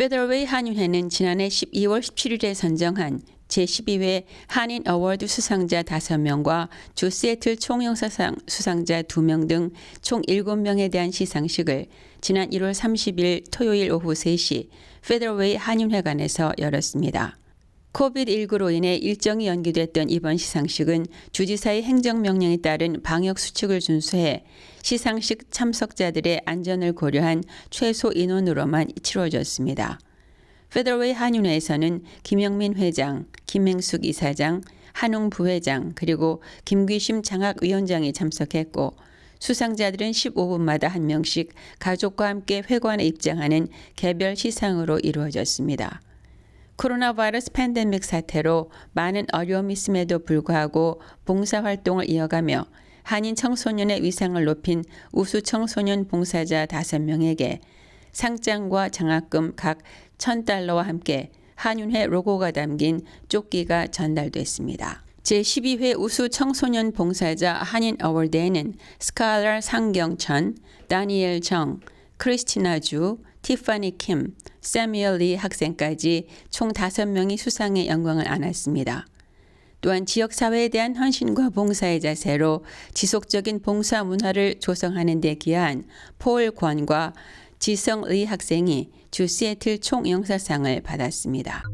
페더웨이 한인회는 지난해 12월 17일에 선정한 제12회 한인 어워드 수상자 5명과 조세틀 총영사상 수상자 2명 등 총 7명에 대한 시상식을 지난 1월 30일 토요일 오후 3시 페더웨이 한인회관에서 열었습니다. 코비드19로 인해 일정이 연기됐던 이번 시상식은 주지사의 행정명령에 따른 방역 수칙을 준수해 시상식 참석자들의 안전을 고려한 최소 인원으로만 치러졌습니다. 페더웨이 한윤회에서는 김영민 회장, 김행숙 이사장, 한웅 부회장 그리고 김귀심 장학위원장이 참석했고 수상자들은 15분마다 한 명씩 가족과 함께 회관에 입장하는 개별 시상으로 이루어졌습니다. 코로나 바이러스 팬데믹 사태로 많은 어려움이 있음에도 불구하고 봉사활동을 이어가며 한인 청소년의 위상을 높인 우수 청소년 봉사자 5명에게 상장과 장학금 각 1000달러와 함께 한윤회 로고가 담긴 조끼가 전달됐습니다. 제12회 우수 청소년 봉사자 한인 어워드에는 스칼라 상경천, 다니엘 정, 크리스티나 주, 티파니 킴, 세미얼 리 학생까지 총 5명이 수상의 영광을 안았습니다. 또한 지역사회에 대한 헌신과 봉사의 자세로 지속적인 봉사 문화를 조성하는 데 기여한 폴 권과 지성 의 학생이 주 시애틀 총영사상을 받았습니다.